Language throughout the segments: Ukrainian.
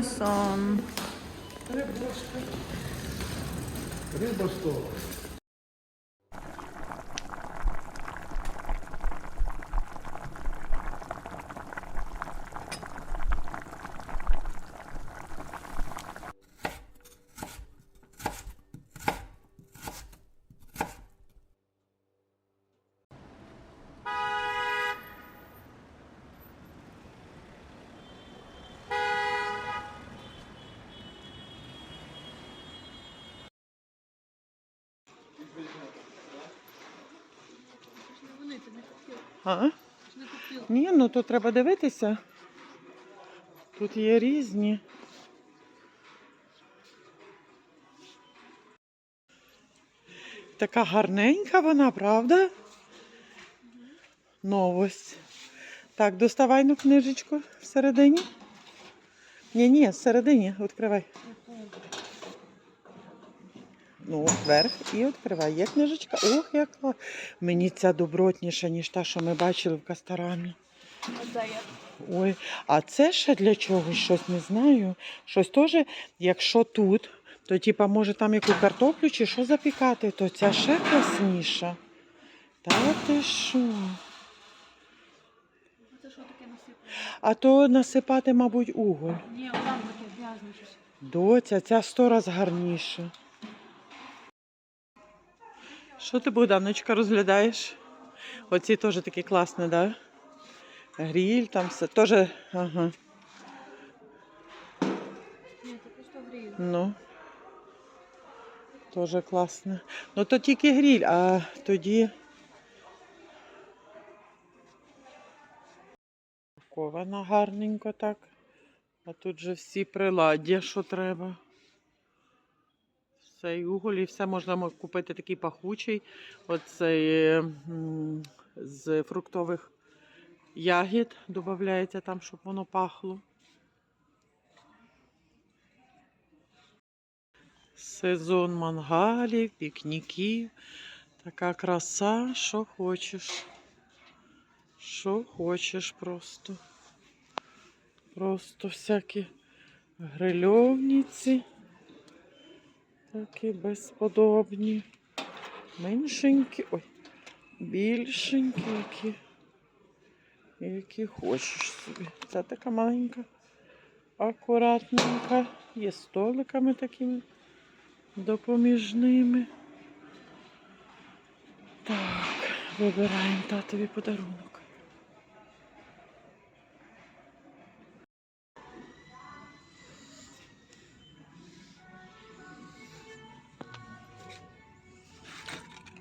Унісон. Риба 100. А? Ні, ну то треба дивитися. Тут є різні. Така гарненька вона, правда? Новость. Так, доставай ну книжечку всередині. Ні, ні, всередині, відкривай. Ну, вверх і відкривай. Є книжечка. Ох, яка. Мені ця добротніша, ніж та, що ми бачили в Кастарамі. Ой, а це ще для чогось щось не знаю. Щось теж, якщо тут, то типа може там яку картоплю чи що запікати, то ця ще класніша. Та ти що? Це що таке насипано? А то насипати, мабуть, уголь. Ні, там таке в'язне щось. Доця, ця сто раз гарніша. Що ти, Богданочка, розглядаєш? Оці теж такі класні, так? Да? Гріль, там все. Теж, ага. Ні, це просто грію. Ну. Теж класно. Ну то тільки гріль, а тоді. Кована гарненько так. А тут же всі приладдя, що треба. І уголь, і все можна купити такий пахучий. Оцей з фруктових ягід додається там, щоб воно пахло. Сезон мангалів, пікніків. Така краса, що хочеш. Що хочеш просто. Просто всякі грильовниці. Такі безподобні. Меншенькі, ой, більшенькі, які, які хочеш собі. Це така маленька, акуратненька. Є столиками такими допоміжними. Так, вибираємо татові подарунок.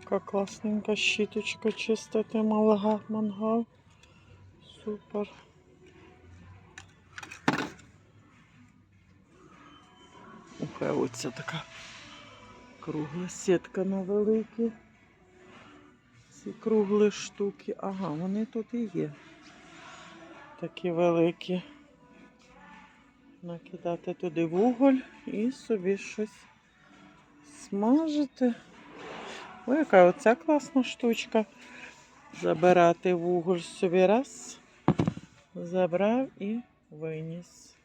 Така класненька щіточка чистити малага мангал. Супер. Ух, оця така кругла сітка на великі. Ці круглі штуки. Ага, вони тут і є. Такі великі. Накидати туди вуголь і собі щось смажити. Ой, яка оця класна штучка. Забирати вуголь собі раз. Забрав і виніс.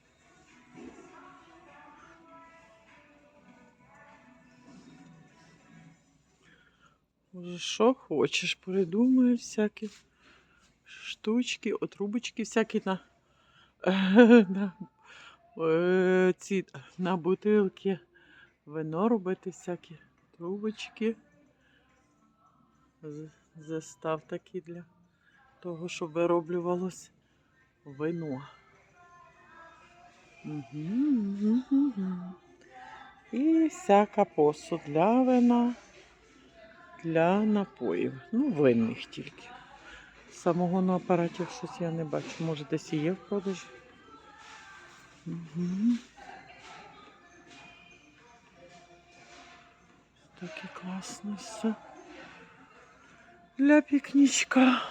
Що хочеш, придумаю всякі штучки, отрубочки всякі на, на, е, ці, на бутилки. Вино робити всякі трубочки. Застав такий для того, щоб вироблювалось вино. Угу, угу. І всяка посуд для вина, для напоїв. Ну, винних тільки. Самого на апараті щось я не бачу. Може, десь і є в продажі. Угу. Таке класне все. Для пікнічка.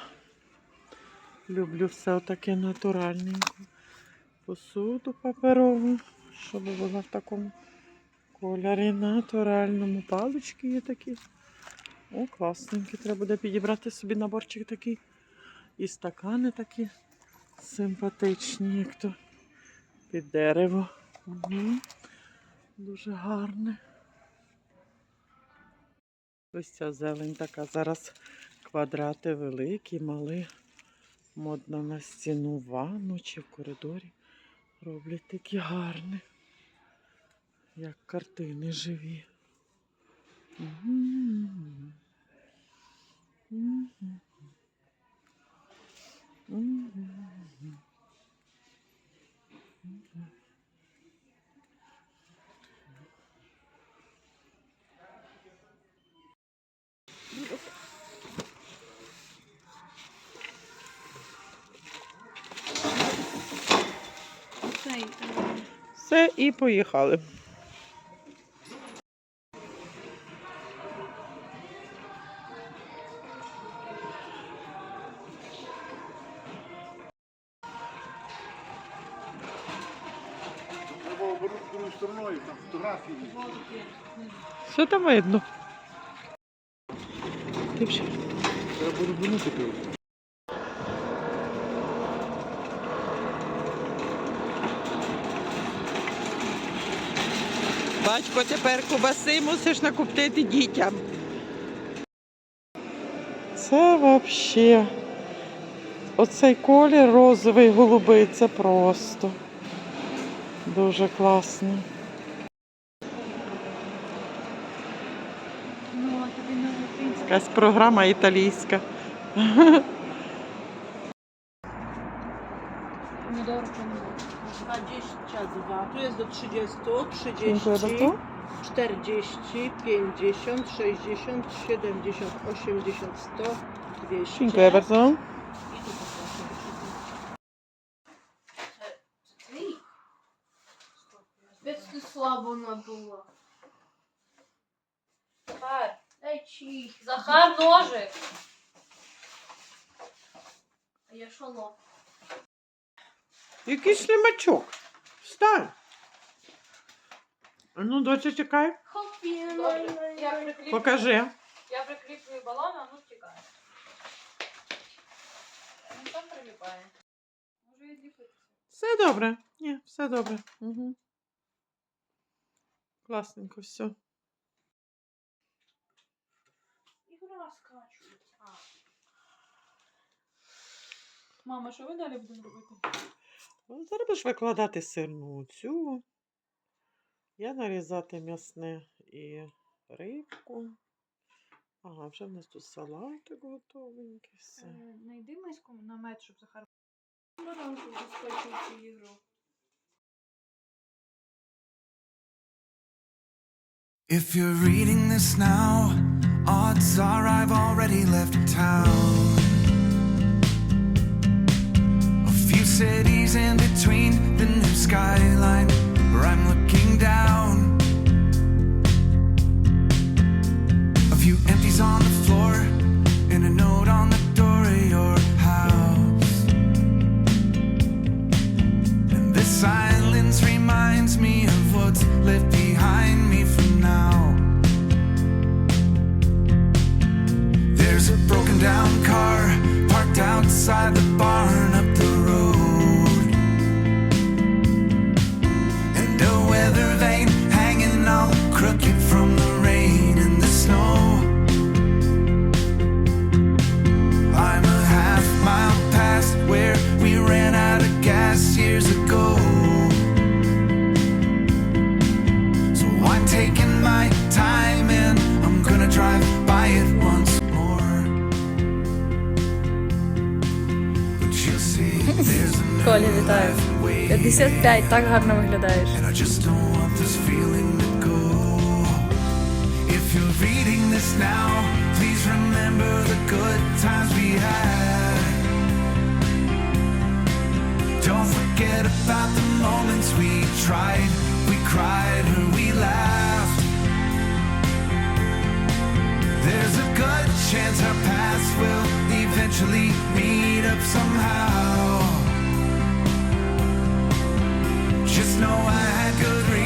Люблю все отаке натуральненьке. Посуду паперову, щоб була в такому кольорі натуральному. Палички є такі. О, класненькі. Треба буде підібрати собі наборчик такий. І стакани такі симпатичні, як то під дерево. Угу. Дуже гарне. Ось ця зелень така. Зараз квадрати великі, мали. Модно на стіну ванну чи в коридорі. Роблять такі гарні, як картини живі. Мгм. Мгм. Цей, Все, і поїхали. Стороною, там фотографії. Все там видно. Треба буде обернути Батько, тепер кубаси мусиш накуптити дітям. Це взагалі. Оцей колір розовий голубий, це просто дуже класно. ну. Якась програма італійська. 30, 30, Dziękuję bardzo. 40, 50, 60, 70, 80, 100, 200. Dziękuję bardzo. Więc tu słabo nabyła. Zachar, leci. Zachar, nożyk. A ja. Який. Встань. Ну, доча, чекай. Добре, я приклею. Покажи. Я приклею баллон, а ну втікає. Ну там прилипає. Може відліпитися. Все добре. Ні, все добре. Угу. Класненько все. Ігра скачується. Мама, що ви далі будемо робити? Ну, Зараз будеш викладати сирну цю. Я нарізати м'ясне і рибку. Ага, вже в нас тут салатик готовенький. Все. Е, Найди миску на мед, щоб Захар. Баранку заскочив цю ігру. If you're reading this now, odds are I've already left town. A few cities in between the new skyline down car parked outside the the good times we had. Don't forget about the moments we tried, we cried, or we laughed. There's a good chance our paths will eventually meet up somehow. Just know I had good reason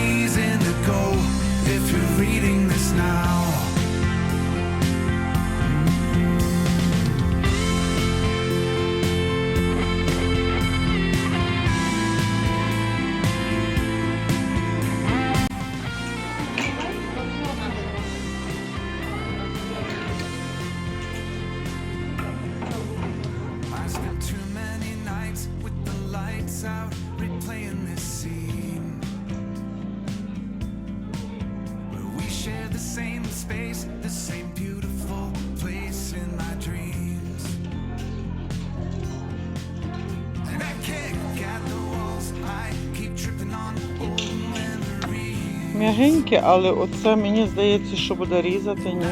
М'ягеньке, але оце мені здається, що буде різати. Ні.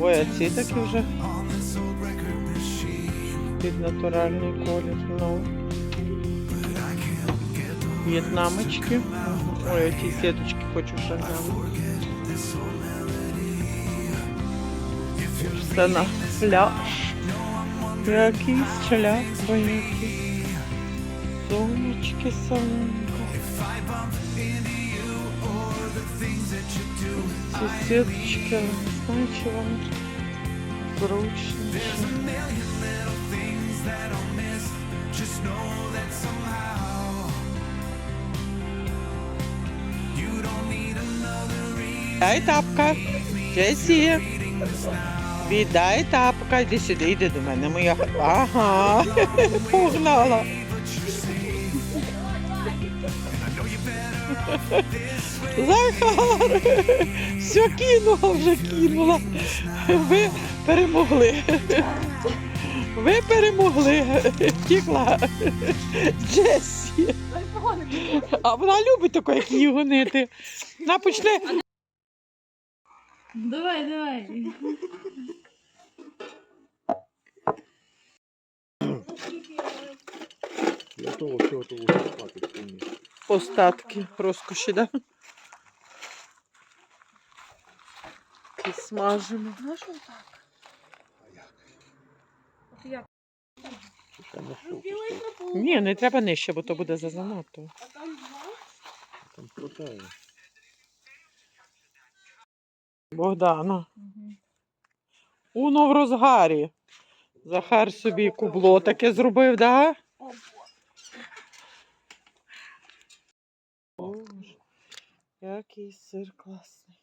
Ой, а ці такі вже під натуральний колір. Ну, в'єтнамочки. Ой, ті сіточки хочу ще глянути. на пляж. Якийсь шлях поїхав. Сонечки, сонечко. Don't need another reason. Дай тапка. Джесі. Віддай тапка. Іди сюди, йди до мене. Моя. Ага. Погнала. Захар! Все кинула, вже кинула. Ви перемогли. Ви перемогли. Втікла. Джесі. А вона любить таке, як її гонити. На, почни. Давай, давай. Того спати повністю. Остатки розкоші, да? І смажимо. Що так? От як? Ні, не треба нижче, бо то буде зазанадто. Там хватає. Богдана. Уно в розгарі. Захар собі кубло таке зробив, да? Який сир класний.